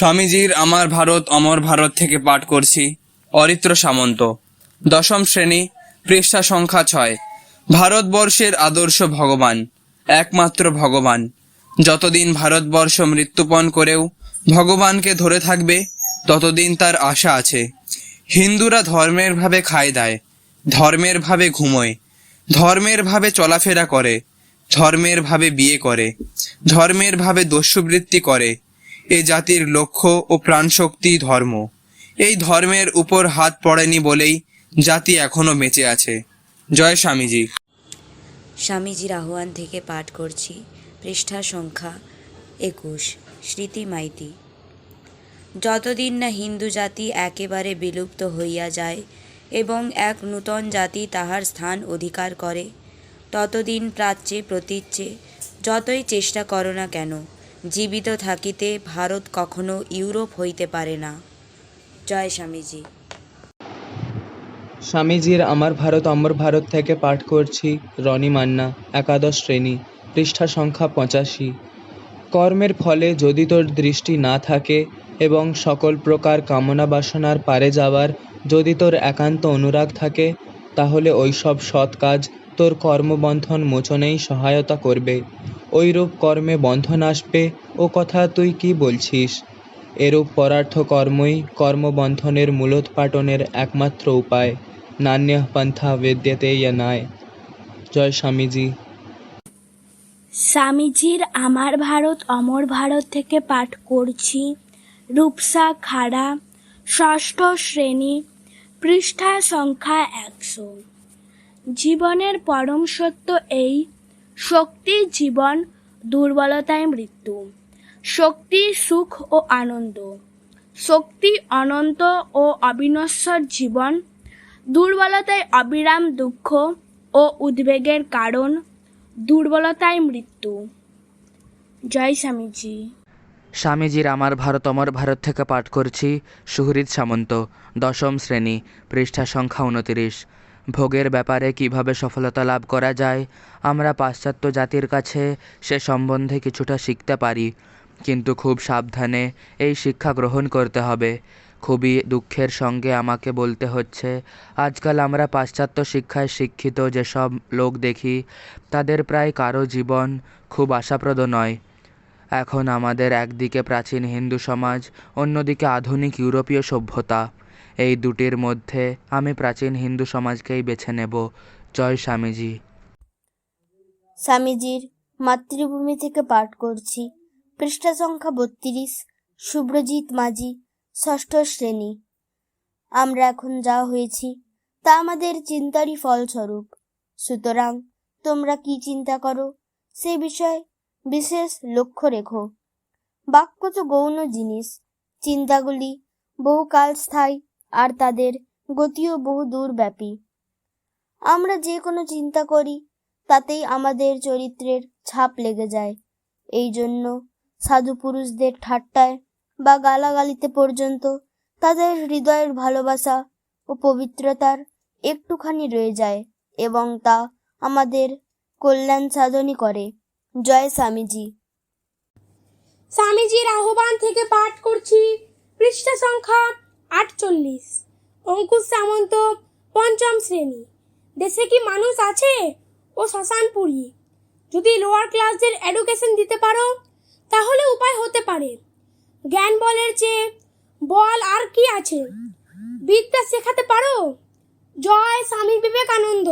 স্বামীজির আমার ভারত, অমর ভারত থেকে পাঠ করছি। অরিত্র সামন্ত। দশম শ্রেণি, পৃষ্ঠা সংখ্যা ছয়। ভারতবর্ষের আদর্শ ভগবান, একমাত্র ভগবান। যতদিন ভারতবর্ষ মৃত্যুপণ করেও ভগবানকে ধরে থাকবে, ততদিন তার আশা আছে। হিন্দুরা ধর্মের ভাবে খায় দেয়, ধর্মের ভাবে ঘুমোয়, ধর্মের ভাবে চলাফেরা করে, ধর্মের ভাবে বিয়ে করে, ধর্মের ভাবে দস্যুবৃত্তি করে এ জাতির লক্ষ্য ও প্রাণশক্তি ধর্ম। এই ধর্মের উপর হাত পড়েনি বলেই জাতি এখনও বেঁচে আছে। জয় স্বামীজি। স্বামীজির আহ্বান থেকে পাঠ করছি পৃষ্ঠা সংখ্যা একুশ, স্মৃতি মাইতি। যতদিন না হিন্দু জাতি একেবারে বিলুপ্ত হইয়া যায় এবং এক নূতন জাতি তাহার স্থান অধিকার করে, ততদিন প্রাচ্যে প্রতীচ্যে যতই চেষ্টা করো না কেন জীবিত থাকিতে ভারত কখনো ইউরোপ হইতে পারে না। জয় স্বামীজি। স্বামীজির আমার ভারত, অমর ভারত থেকে পাঠ করছি রনি মান্না, একাদশ শ্রেণি, পৃষ্ঠা সংখ্যা পঁচাশি। কর্মের ফলে যদি তোর দৃষ্টি না থাকে এবং সকল প্রকার কামনা বাসনার পারে যাওয়ার যদি তোর একান্ত অনুরাগ থাকে, তাহলে ওইসব সৎ কাজ তোর কর্মবন্ধন মোচনেই সহায়তা করবে। ওইরূপ কর্মে বন্ধন আসবে, ও কথা তুই কি বলছিস? এরূপ পরার্থ কর্মই কর্মবন্ধনের মূলোৎপাটনের একমাত্র উপায়। নান্য পন্থা বেদ্যতে নায় জয় স্বামীজি। স্বামীজির আমার ভারত, অমর ভারত থেকে পাঠ করছি। রূপসা খাড়া, ষষ্ঠ শ্রেণি, পৃষ্ঠা সংখ্যা একশো। জীবনের পরম সত্য এই, শক্তি জীবন, দুর্বলতায় মৃত্যু। শক্তি সুখ ও আনন্দ। শক্তি অনন্ত ও অবিনশ্বর জীবন, দুর্বলতায় অবিরাম দুঃখ ও উদ্বেগের কারণ, দুর্বলতায় মৃত্যু। জয় স্বামীজি। স্বামীজির আমার ভারত অমর ভারত থেকে পাঠ করছি সুহৃদ সামন্ত, দশম শ্রেণি, পৃষ্ঠা সংখ্যা উনতিরিশ। ভোগের ব্যাপারে কীভাবে সফলতা লাভ করা যায়, আমরা পাশ্চাত্য জাতির কাছে সে সম্বন্ধে কিছুটা শিখতে পারি। কিন্তু খুব সাবধানে এই শিক্ষা গ্রহণ করতে হবে। খুবই দুঃখের সঙ্গে আমাকে বলতে হচ্ছে, আজকাল আমরা পাশ্চাত্য শিক্ষায় শিক্ষিত যেসব লোক দেখি, তাদের প্রায় কারও জীবন খুব আশাপ্রদ নয়। এখন আমাদের একদিকে প্রাচীন হিন্দু সমাজ, অন্যদিকে আধুনিক ইউরোপীয় সভ্যতা। এই দুটির মধ্যে আমি প্রাচীন হিন্দু সমাজকেই বেছে নেব। জয় স্বামীজি। স্বামীজির মাতৃভূমি থেকে পাঠ করছি। পৃষ্ঠা সংখ্যা বত্রিশ শুভ্রজিৎ মাঝি, ষষ্ঠ শ্রেণি। আমরা এখন যা হয়েছি, তা আমাদের চিন্তারই ফলস্বরূপ। সুতরাং, তোমরা কি চিন্তা করো? সে বিষয়ে বিশেষ লক্ষ্য রেখো। বাক্য তো গৌণ জিনিস। চিন্তাগুলি বহুকাল স্থায়ী আর তাদের গতিও বহু দূরব্যাপী। আমরা যে কোনো চিন্তা করি, তাতেই আমাদের চরিত্রের ছাপ লেগে যায়। এই জন্য সাধু পুরুষদের ঠাট্টায় বা গালাগালিতে পর্যন্ত তাদের হৃদয়ের ভালোবাসা ও পবিত্রতার একটুখানি রয়ে যায় এবং তা আমাদের কল্যাণ সাধনই করে। জয় স্বামীজি। স্বামীজির আহ্বান থেকে পাঠ করছি। পৃষ্ঠা সংখ্যা আটচল্লিশ অঙ্কুশ সামন্ত পঞ্চম শ্রেণি। দেশে কি মানুষ আছে? ও শ্মশানপুরী। যদি লোয়ার ক্লাসদের এডুকেশন দিতে পারো, তাহলে উপায় হতে পারে। জ্ঞান বলের চেয়ে বল আর কি আছে? বিদ্যা শেখাতে পারো? জয় স্বামী বিবেকানন্দ।